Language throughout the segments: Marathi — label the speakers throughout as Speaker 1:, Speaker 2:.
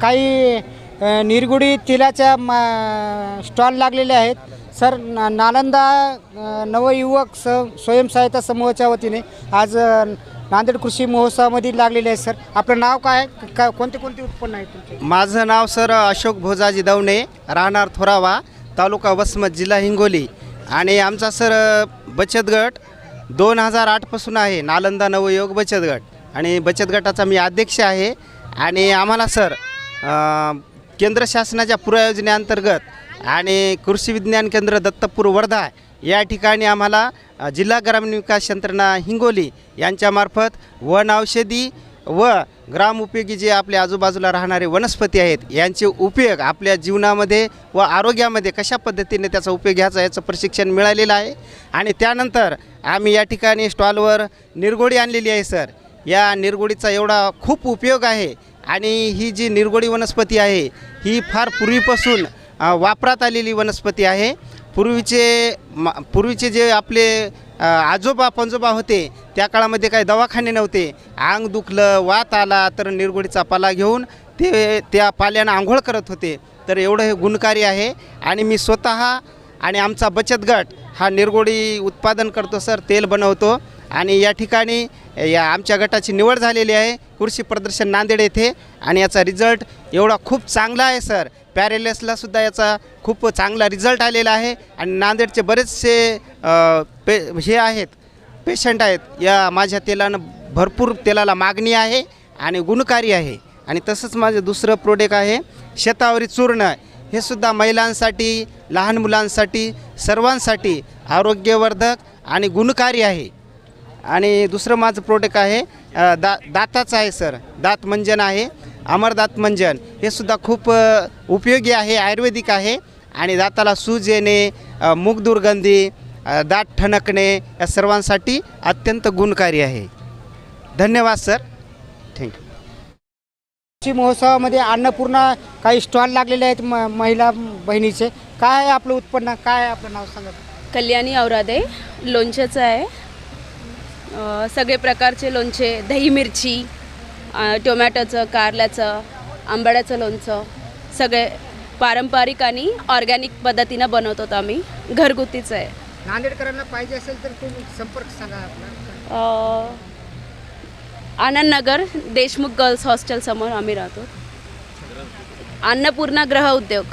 Speaker 1: काही निरगुडी तिलाच्या मा स्टॉल लागलेले आहेत. सर ना नालंदा नवयुवक स स्वयंसहायता समूहाच्या वतीने आज नांदेड कृषी महोत्सवामध्ये लागलेले आहे सर. आपलं नाव काय आहे? का कोणते कोणते उत्पन्न आहे तुमचे?
Speaker 2: माझं नाव सर अशोक भोजाजी दवणे राहणार थोरावा तालुका वसमत जिल्हा हिंगोली. आणि आमचा सर बचत गट दोन हजार आठपासून आहे नालंदा नवयुवक बचत गट. आणि बचत गटाचा मी अध्यक्ष आहे. आणि आम्हाला सर केंद्र शासनाच्या पुरायोजनेअंतर्गत आणि कृषी विज्ञान केंद्र दत्तपूर वर्धा या ठिकाणी आम्हाला जिल्हा ग्रामीण विकास यंत्रणा हिंगोली यांच्यामार्फत वन औषधी व ग्रामोपयोगी जे आपल्या आजूबाजूला राहणारे वनस्पती आहेत यांचे उपयोग आपल्या जीवनामध्ये व आरोग्यामध्ये कशा पद्धतीने त्याचा उपयोग घ्यायचा याचं प्रशिक्षण मिळालेलं आहे. आणि त्यानंतर आम्ही या ठिकाणी स्टॉलवर निरगोडी आणलेली आहे सर. या निरगुडीचा एवढा खूप उपयोग आहे. आणि ही जी निरगोडी वनस्पती आहे ही फार पूर्वीपासून वापरात आलेली वनस्पती आहे. पूर्वीचे मा पूर्वीचे जे आपले आजोबा पंजोबा होते त्या काळामध्ये काही दवाखाने नव्हते. अंग दुखलं वात आला तर निरगुडीचा पाला घेऊन ते त्या पाल्यानं आंघोळ करत होते. तर एवढं हे गुणकारी आहे. आणि मी स्वतः आणि आमचा बचत गट हा निरगोडी उत्पादन करतो सर. तेल बनवतो. आणि या ठिकाणी या आमच्या गटाची निवड झालेली आहे. कृषी प्रदर्शन नांदेड येथे आणि याचा रिझल्ट एवढा खूप चांगला आहे सर पॅरेलेसला सुद्धा याचा खूप चांगला रिझल्ट आलेला आहे. आणि नांदेडचे बरेचसे पे हे आहेत पेशंट आहेत. या माझ्या तेलानं भरपूर तेलाला मागणी आहे आणि गुणकारी आहे. आणि तसंच माझं दुसरं प्रोडक्ट आहे शेतावरी चूर्ण. हे सुद्धा महिलांसाठी लहान मुलांसाठी सर्वांसाठी आरोग्यवर्धक आणि गुणकारी आहे. आणि दुसरं माझं प्रोडक्ट आहे दा दाताचं आहे सर दात मंजन आहे अमरदात मंजन. हे सुद्धा खूप उपयोगी आहे आयुर्वेदिक आहे. आणि दाताला सूज येणे मूग दुर्गंधी दात ठणकणे या सर्वांसाठी अत्यंत गुणकारी आहे. धन्यवाद सर थँक्यू
Speaker 1: कृषी महोत्सवामध्ये अन्नपूर्णा काही स्टॉल लागलेले आहेत म महिला बहिणीचे. काय आहे आपलं उत्पन्न? काय आहे आपलं नाव सांगा?
Speaker 3: कल्याणी औरादे लोणच्याचं आहे. सगळे प्रकारचे लोणचे दही मिरची टोमॅटोचं कारल्याचं आंबाड्याचं लोणचं सगळे पारंपरिक आणि ऑर्गॅनिक पद्धतीनं बनवतो आम्ही. घरगुतीच आहे.
Speaker 1: नांदेडकरांना पाहिजे असेल तर तुम्ही संपर्क सांगा आपला.
Speaker 3: अ, आनंदनगर देशमुख गर्ल्स हॉस्टेल समोर आम्ही राहतो. अन्नपूर्णा ग्रह उद्योग.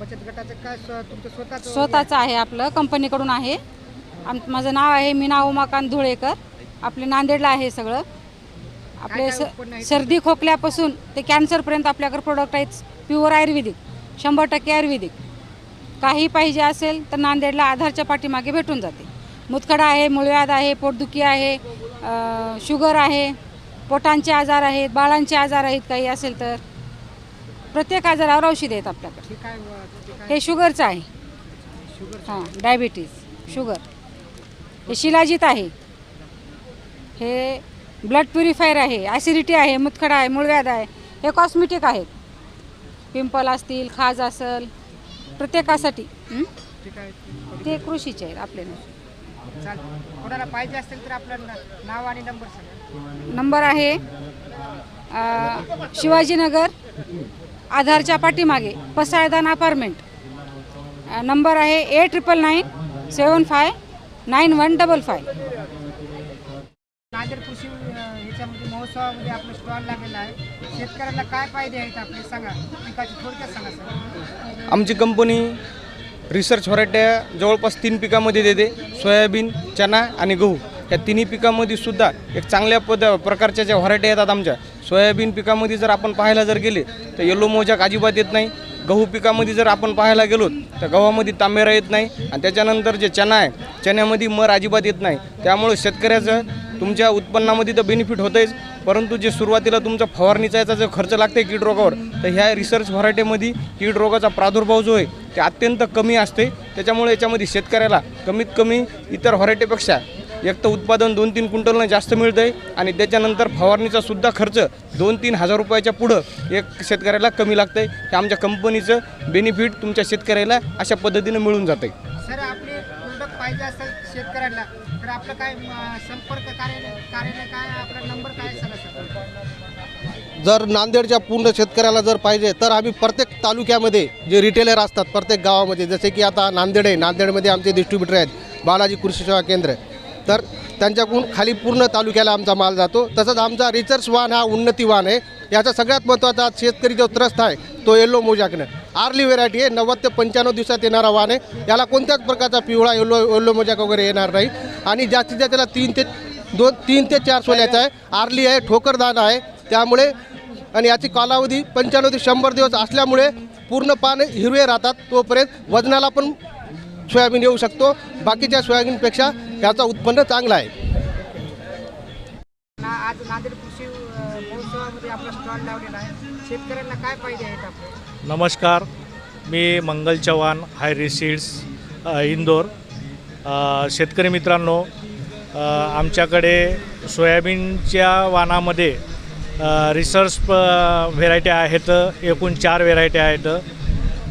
Speaker 1: बचत गटाचं काय स्वतःचं
Speaker 4: स्वतःचं आहे आपलं कंपनीकडून आहे. आम माझं नाव आहे मीना उमाकांत धुळेकर. आपले नांदेडला आहे सगळं. आपले स सर्दी खोकल्यापासून ते कॅन्सरपर्यंत आपल्याकडे प्रोडक्ट आहेत प्युअर आयुर्वेदिक. शंभर टक्के आयुर्वेदिक. काही पाहिजे असेल तर नांदेडला आधारच्या पाठीमागे भेटून जाते. मुतखडा आहे मुळव्याध आहे पोटदुखी आहे अ, शुगर आहे पोटांचे आजार आहेत बाळांचे आजार आहेत काही असेल तर. प्रत्येक आजारावर औषध आहेत आपल्याकडे.
Speaker 1: हे
Speaker 4: हे शुगरचं आहे. हां डायबिटीज शुगर. हे शिलाजीत आहे. हे ब्लड प्युरिफायर आहे ॲसिडिटी आहे मुतखडा आहे मूळव्याध आहे. हे कॉस्मेटिक आहेत. पिंपल असतील खाज असेल प्रत्येकासाठी?
Speaker 1: ते
Speaker 4: कृषीचे आहेत आपले.
Speaker 1: कोणाला पाहिजे असेल तर आपलं नाव आणि नंबर सांगा.
Speaker 4: नंबर आहे शिवाजीनगर आधारच्या पाठीमागे पसायदान अपार्टमेंट नंबर आहे A triple nine seven five nine one double five
Speaker 1: Nanded कृषी ह्याच्यामध्ये महोत्सवामध्ये आपलं स्टॉल लागलेला आहे. शेतकऱ्यांना काय फायदे आहेत आपले? सांगा. पिकाची थोडक्यात सांगा सर.
Speaker 5: आमची कंपनी रिसर्च व्हरायट्या जवळपास तीन पिकामध्ये देते. सोयाबीन चना आणि गहू. या तिन्ही पिकामध्ये सुद्धा एक चांगल्या पद प्रकारच्या ज्या व्हरायट्या येतात आमच्या सोयाबीन पिकामध्ये जर आपण पाहायला जर गेले तर येलो मोजाक अजिबात येत नाही. गहू पिकामध्ये जर आपण पाहायला गेलो तर गव्हामध्ये तांबेरा येत नाही आणि त्याच्यानंतर जे चना आहे चण्यामध्ये मर अजिबात येत नाही. त्यामुळे शेतकऱ्याचं तुमच्या उत्पन्नामध्ये तर बेनिफिट होतंच परंतु जे सुरुवातीला तुमचा फवारणीचा याचा जो खर्च लागते कीड रोगावर तर ह्या रिसर्च व्हरायटीमध्ये कीड रोगाचा प्रादुर्भाव जो आहे ते अत्यंत कमी असते त्याच्यामुळे याच्यामध्ये शेतकऱ्याला कमीत कमी इतर व्हरायटीपेक्षा एक तर उत्पादन दोन तीन क्विंटलनं जास्त मिळतं आहे आणि त्याच्यानंतर फवारणीचा सुद्धा खर्च दोन तीन हजार रुपयाच्या पुढं एक शेतकऱ्याला कमी लागतं आहे हे आमच्या कंपनीचं बेनिफिट तुमच्या शेतकऱ्याला अशा पद्धतीनं मिळून जातं आहे
Speaker 1: सर आपले प्रोडक्ट पाहिजे असेल शेतकऱ्यांना तर आपलं काय संपर्क कार्यालय कार्यालय काय आपला नंबर काय सर?
Speaker 6: जर नांदेडच्या पूर्ण शेतकऱ्याला जर पाहिजे तर आम्ही प्रत्येक तालुक्यामध्ये जे रिटेलर असतात प्रत्येक गावामध्ये जसे की आता नांदेड आहे. नांदेडमध्ये आमचे डिस्ट्रीब्युटर आहेत. बालाजी कृषी सेवा केंद्र तर त्यांच्याकडून खाली पूर्ण तालुक्याला आमचा माल जातो. तसंच आमचा रिसर्च वाहन हा उन्नती वाहन आहे. याचा सगळ्यात महत्त्वाचा आज शेतकरी जो त्रस्त आहे तो येल्लो मोजाकनं. आर्ली व्हेरायटी आहे. नव्वद ते पंच्याण्णव दिवसात येणारा वाहन आहे. याला कोणत्याच प्रकारचा पिवळा येल्लो येल्लो मोजाक वगैरे येणार नाही. आणि जास्तीत जास्त त्याला तीन ते दोन तीन ते चार सोल्याचा आहे. आर्ली आहे ठोकरदान आहे. त्यामुळे आणि याची कालावधी पंच्याण्णव ते शंभर दिवस असल्यामुळे पूर्ण पान हिरवे राहतात तोपर्यंत वजनाला पण सोयाबीन येऊ शकतो. बाकीच्या सोयाबीनपेक्षा याचा उत्पन्न चांगला आहे.
Speaker 1: ना आज नांदेड कृषी अ, महोत्सवामध्ये आपला स्टॉल लावलेला आहे. शेतकऱ्यांना काय फायदे आहेत आपले?
Speaker 7: नमस्कार. मी मंगल चव्हाण हायरी सीड्स इंदोर. शेतकरी मित्रांनो आमच्याकडे सोयाबीनच्या वाणामध्ये अ, रिसर्च प व्हेरायटी आहेत एकूण चार व्हेरायटी आहेत.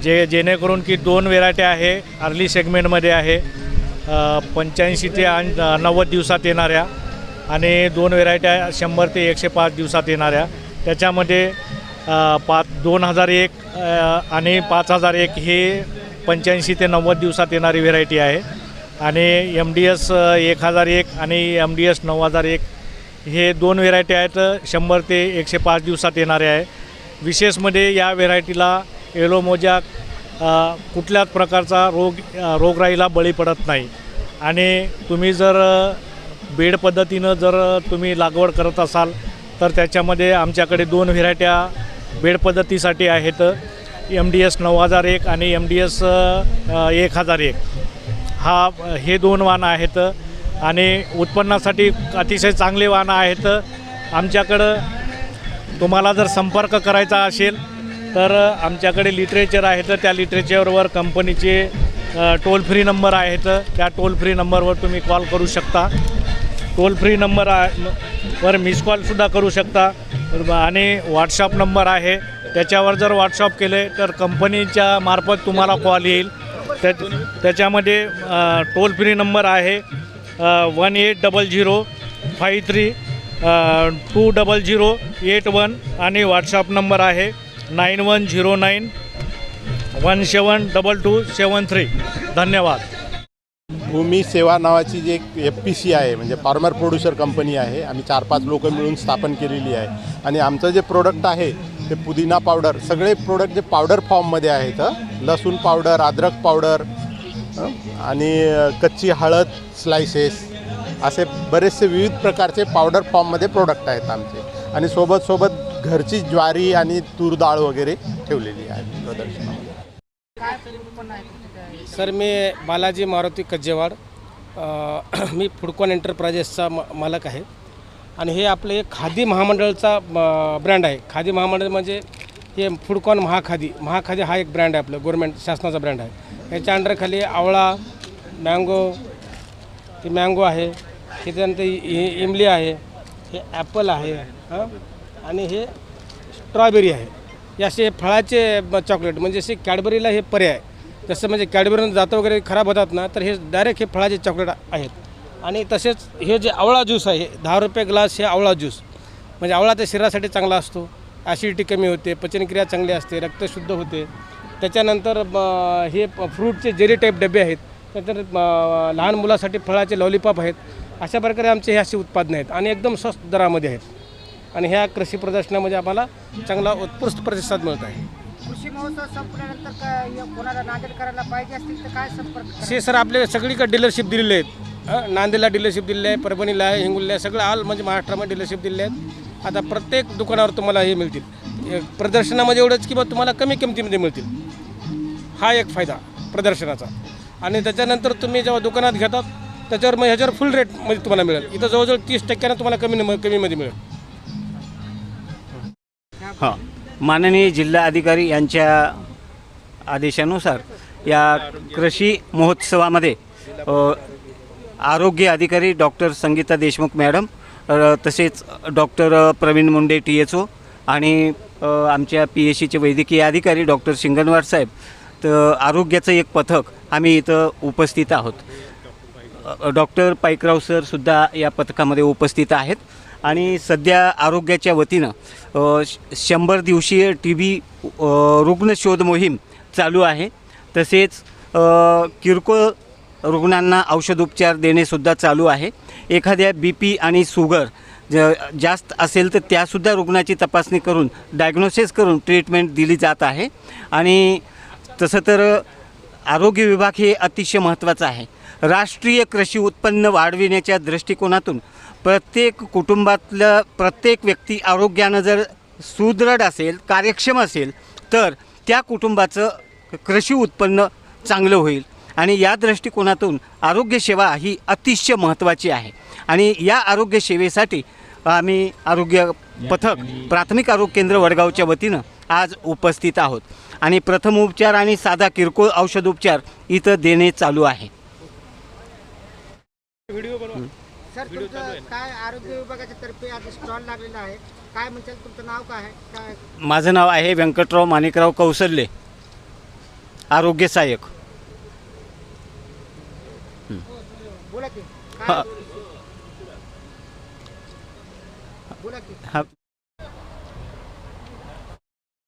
Speaker 7: जे जेणेकरून की दोन व्हेरायटी आहे अर्ली सेगमेंटमध्ये आहे पंच्याऐंशी ते नव्वद दिवसात येणाऱ्या आणि दोन व्हेरायट्या शंभर ते एकशे पाच दिवसात येणाऱ्या. त्याच्यामध्ये पाच दोन हजार एक आणि पाच हजार एक हे पंच्याऐंशी ते नव्वद दिवसात येणारी व्हेरायटी आहे. आणि एम डी एस एक हजार एक आणि एम डी एस नऊ हजार एक हे दोन व्हेरायटी आहेत शंभर ते एकशे पाच दिवसात येणारे आहे. विशेषमध्ये या व्हेरायटीला एलोमोजा अ, कुठल्याच प्रकारचा रोग रोगराईला बळी पडत नाही. आणि तुम्ही जर बेड पद्धतीनं जर तुम्ही लागवड करत असाल तर त्याच्यामध्ये आमच्याकडे दोन व्हेरायट्या बेड पद्धतीसाठी आहेत. एम डी एस नऊ हजार एक आणि एम डी एस एक हजार एक. हा हे दोन वाहनं आहेत आणि उत्पन्नासाठी अतिशय चांगले वाहनं आहेत. आमच्याकडं तुम्हाला जर संपर्क करायचा असेल तर आमच्याकडे लिटरेचर आहेत त्या लिटरेचरवर कंपनीचे टोल फ्री नंबर आहेत. त्या टोल फ्री नंबरवर तुम्ही कॉल करू शकता. टोल फ्री नंबर आहे वर मिस कॉलसुद्धा करू शकता. आणि व्हॉट्सअप नंबर आहे. त्याच्यावर जर व्हॉट्सअप केले तर कंपनीच्या मार्फत तुम्हाला कॉल येईल. त्या त्याच्यामध्ये टोल फ्री नंबर आहे one eight double zero five three two double zero eight one आणि व्हॉट्सअप नंबर आहे. Nine one zero nine one seven double two seven three. धन्यवाद.
Speaker 8: भूमी सेवा नावाची जी एक एफ पी सी आहे म्हणजे फार्मर प्रोड्युसर कंपनी आहे आम्ही चार पाच लोक मिळून स्थापन केलेली आहे. आणि आमचं जे प्रोडक्ट आहे ते पुदिना पावडर सगळे प्रोडक्ट जे पावडर फॉर्ममध्ये आहेत लसूण पावडर अद्रक पावडर आणि कच्ची हळद स्लायसेस असे बरेचसे विविध प्रकारचे पावडर फॉर्ममध्ये प्रोडक्ट आहेत आमचे. आणि सोबत सोबत घरची ज्वारी आणि तूर डाळ वगैरे ठेवलेली आहे प्रदर्शनामध्ये.
Speaker 9: सर मी बालाजी मारुती कज्जेवाड. मी फुडकॉन एंटरप्राइजेसचा म मालक आहे. आणि हे आपलं एक खादी महामंडळचा ब्रँड आहे. खादी महामंडळ म्हणजे हे फुडकॉन महाखादी. महाखादी हा एक ब्रँड आहे आपलं गव्हर्मेंट शासनाचा ब्रँड आहे. याच्या अंडरखाली आवळा मँगो ते मँगो आहे. त्याच्यानंतर इमली आहे. हे ॲपल आहे. हां? आणि हे स्ट्रॉबेरी आहे. हे असे फळाचे चॉकलेट म्हणजे असे कॅडबरीला हे पर्याय. जसं म्हणजे कॅडबरीनं जातं वगैरे खराब होतात ना तर हे डायरेक्ट हे फळाचे चॉकलेट आहेत. आणि तसेच हे जे आवळा ज्यूस आहे दहा रुपये ग्लास हे आवळा ज्यूस म्हणजे आवळा त्या शरीरासाठी चांगला असतो. ॲसिडिटी कमी होते पचनक्रिया चांगली असते रक्त शुद्ध होते. त्याच्यानंतर हे फ्रूटचे जेली टाईप डबे आहेत. त्यानंतर लहान मुलासाठी फळाचे लॉलीपॉप आहेत. अशा प्रकारे आमचे हे असे उत्पादनं आहेत आणि एकदम स्वस्त दरामध्ये आहेत. आणि ह्या कृषी प्रदर्शनामध्ये आम्हाला चांगला उत्कृष्ट प्रतिसाद मिळत आहे.
Speaker 1: कृषी महोत्सव संपल्यानंतर काय या कोणाला नांदेड करायला पाहिजे असतील तर काय संपर्क करायचा?
Speaker 9: हे सर आपले सगळीकडे डीलरशिप दिलेले आहेत. नांदेडला डीलरशिप दिलेली आहे परभणीला आहे हिंगोलीला आहे सगळं ऑल म्हणजे महाराष्ट्रामध्ये डीलरशिप दिलेले आहेत. आता प्रत्येक दुकानावर तुम्हाला हे मिळतील. प्रदर्शनामध्ये एवढंच की बा तुम्हाला कमी किमतीमध्ये मिळतील. हा एक फायदा प्रदर्शनाचा. आणि त्याच्यानंतर तुम्ही जेव्हा दुकानात घेतात त्याच्यावर मग ह्याच्यावर फुल रेटमध्ये तुम्हाला मिळेल. इथं जवळजवळ तीस टक्क्यानं तुम्हाला कमी कमीमध्ये मिळेल.
Speaker 10: हां. माननीय जिल्हा अधिकारी यांच्या आदेशानुसार या कृषी महोत्सवामध्ये आरोग्य अधिकारी डॉक्टर संगीता देशमुख मॅडम तसेच doctor Pravin Munde T H O आणि आमच्या पी एच सीचे वैद्यकीय अधिकारी डॉक्टर शिंगणवार साहेब तर आरोग्याचं एक पथक आम्ही इथं उपस्थित आहोत. डॉक्टर पाईकराव सरसुद्धा या पथकामध्ये उपस्थित आहेत. आणि सध्या आरोग्याच्या वतीनं श- शंभर दिवसीय टी बी रुग्ण शोध मोहीम चालू आहे. तसेच किरकोळ रुग्णांना औषधोपचार देणेसुद्धा चालू आहे. एखाद्या बी पी आणि शुगर ज जास्त असेल तर त्यासुद्धा रुग्णाची तपासणी करून डायग्नोसिस करून ट्रीटमेंट दिली जात आहे. आणि तसं तर आरोग्य विभाग हे अतिशय महत्त्वाचं आहे. राष्ट्रीय कृषी उत्पन्न वाढविण्याच्या दृष्टिकोनातून प्रत्येक कुटुंबातलं प्रत्येक व्यक्ती आरोग्यानं जर सुदृढ असेल कार्यक्षम असेल तर त्या कुटुंबाचं कृषी उत्पन्न चांगलं होईल. आणि या दृष्टिकोनातून आरोग्यसेवा ही अतिशय महत्त्वाची आहे. आणि या आरोग्यसेवेसाठी आम्ही आरोग्य पथक प्राथमिक आरोग्य केंद्र वडगावच्या वतीनं आज उपस्थित आहोत. आणि प्रथम उपचार आणि साधा किरकोळ औषधोपचार इथं देणे चालू आहे.
Speaker 1: सर तुमचं काय आरोग्य विभागाच्या तर्फे आज स्टॉल लागलेला आहे. काय तुमचं नाव काय आहे? काय
Speaker 10: माझं नाव आहे व्यंकटराव माणिकराव कौसल्ले आरोग्य सहाय्यक.
Speaker 1: बोला की
Speaker 10: हा.
Speaker 1: काय बोला की.
Speaker 10: हा.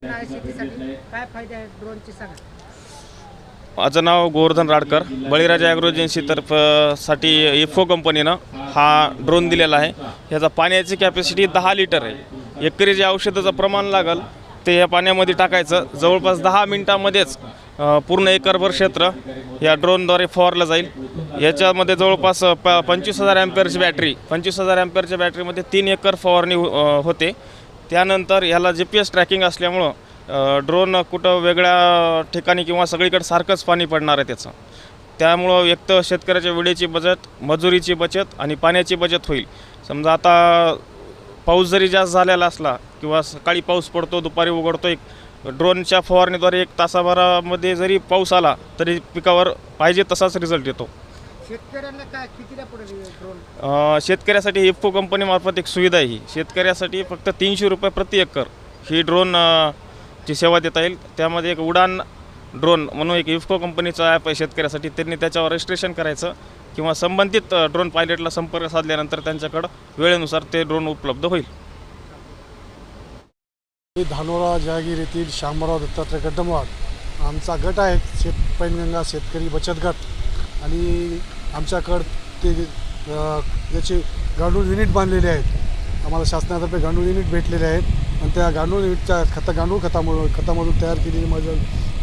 Speaker 1: काय शेतीसाठी? काय फायदे आहेत ड्रोनचे सांगा.
Speaker 11: माझं नाव गोवर्धन राडकर बळीराजा ॲग्रो एजन्सीतर्फसाठी इफो कंपनीनं हा ड्रोन दिलेला आहे. ह्याचा पाण्याची कॅपॅसिटी दहा लिटर आहे. एकरी जे औषधाचं प्रमाण लागल ते या पाण्यामध्ये टाकायचं. जवळपास दहा मिनटामध्येच पूर्ण एकरभर क्षेत्र या ड्रोनद्वारे फवारलं जाईल. याच्यामध्ये जवळपास प पंचवीस हजार अँपेअरची बॅटरी पंचवीस हजार अँपेअरच्या बॅटरीमध्ये तीन एकर फवारणी हो, होते. त्यानंतर ह्याला जी पी एस ट्रॅकिंग असल्यामुळं ड्रोन कुठं वेगळ्या ठिकाणी किंवा सगळीकडे सारखंच पाणी पडणार आहे त्याचं. त्यामुळं एक तर शेतकऱ्याच्या वेळेची बचत मजुरीची बचत आणि पाण्याची बचत होईल. समजा आता पाऊस जरी जास्त झालेला असला किंवा सकाळी पाऊस पडतो दुपारी उघडतो एक ड्रोनच्या फवारणीद्वारे एक तासाभरामध्ये जरी पाऊस आला तरी पिकावर पाहिजे तसाच रिझल्ट येतो.
Speaker 1: शेतकऱ्यांना काय कितीला पडेल ड्रोन
Speaker 11: अ, शेतकऱ्यासाठी इफ्को कंपनीमार्फत एक सुविधा आहे ही. शेतकऱ्यासाठी फक्त तीनशे रुपये प्रति एकर ही ड्रोन ची सेवा देता येईल. त्यामध्ये एक उडान ड्रोन म्हणून एक इफ्को कंपनीचा ॲप आहे शेतकऱ्यासाठी. त्यांनी त्याच्यावर रजिस्ट्रेशन करायचं किंवा संबंधित ड्रोन पायलटला संपर्क साधल्यानंतर त्यांच्याकडं वेळेनुसार ते ड्रोन उपलब्ध होईल.
Speaker 12: मी धानोरा जहागीर येथील श्यामराव दत्तात्रय गड्डमवाड. आमचा गट आहे शेत पैनगंगा शेतकरी बचत गट. आणि आमच्याकडं ते याचे गांडूळ युनिट बांधलेले आहेत. आम्हाला शासनातर्फे गांडूळ युनिट भेटलेले आहेत. आणि त्या गांडूळ युनिटच्या खता गांडूळ खतामुळं खतामधून तयार केलेली माझं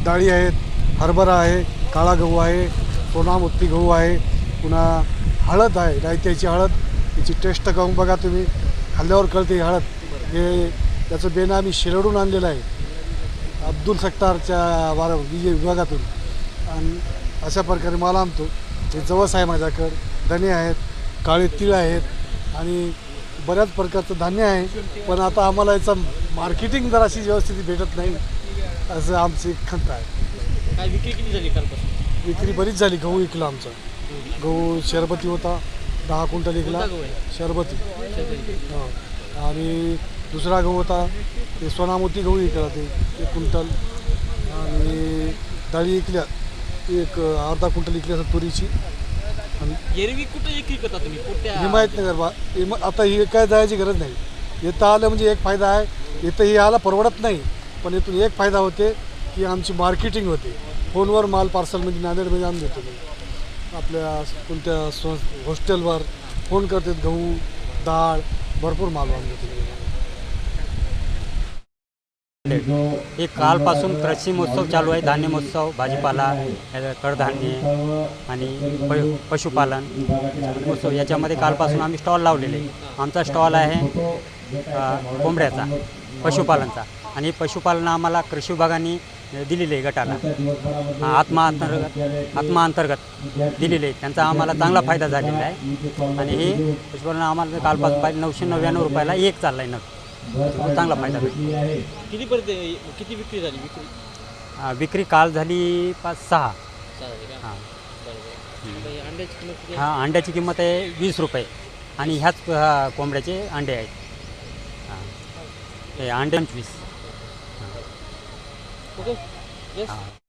Speaker 12: डाळी आहेत हरभरा आहे काळा गहू आहे सोनामुत्ती गहू आहे पुन्हा हळद आहे रायत्याची हळद. याची टेस्ट करून बघा तुम्ही. खाल्ल्यावर कळते हळद. हे त्याचं बेणं आम्ही शिरडून आणलेलं आहे. अब्दुल सत्तारच्या वार विजय विभागातून. आणि अशा प्रकारे माल आणतो. हे जवस आहे माझ्याकडं. धणे आहेत काळे तीळ आहेत आणि बऱ्याच प्रकारचं धान्य आहे. पण आता आम्हाला याचं मार्केटिंग जराशी व्यवस्थित भेटत नाही. असं आमची खंत आहे.
Speaker 13: काय विक्री किती झाली कालपासून?
Speaker 12: विक्री बरीच झाली गहू विकला आमचा. गहू शरबती होता दहा क्विंटल विकला.
Speaker 13: कोणता गहू आहे?
Speaker 12: शरबती. हो. आणि दुसरा गहू होता ते सोनामोती गहू विकला ते एक क्विंटल. आणि डाळी विकल्या एक अर्धा क्विंटल विकली असं तुरीची. आणि
Speaker 13: एरवी कुठे करता तुम्ही? कुठल्या
Speaker 12: हिमायतनगर बा हिम आता ही काय जायची गरज नाही. इथं आलं म्हणजे एक फायदा आहे इथं ही आला परवडत नाही. पण इथून एक फायदा होते की आमची मार्केटिंग होते. फोनवर माल पार्सलमध्ये म्हणजे नांदेडमध्ये आणून देतो मी. आपल्या कोणत्या सं हॉस्टेलवर फोन करतात गहू डाळ भरपूर माल आणून देतो
Speaker 14: हे कालपासून कृषी महोत्सव चालू आहे. धान्य महोत्सव भाजीपाला कडधान्य आणि प पशुपालन महोत्सव. याच्यामध्ये कालपासून आम्ही स्टॉल लावलेले. आमचा स्टॉल आहे कोंबड्याचा पशुपालनचा. आणि पशुपालन आम्हाला कृषी विभागाने दिलेले आहे गटाला. हा, आत्मा अंतर्गत आत्मा अंतर्गत दिलेले आहे. त्यांचा आम्हाला चांगला फायदा झालेला आहे. आणि हे पशुपालन आम्हाला कालपासून पाहिजे नऊशे नव्याण्णव रुपयाला एक चालला आहे नग चांगला फायदा
Speaker 13: किती पर्यंत किती विक्री झाली? विक्री?
Speaker 14: विक्री काल झाली पाच सहा? हां.
Speaker 13: ही अंड्याची किंमत आहे?
Speaker 14: अंड्याची वीस रुपये. आणि ह्याच कोंबड्याचे अंडे आहेत. हां. हे अंडे पंचवीस.
Speaker 13: Okay. Yes.
Speaker 14: Uh,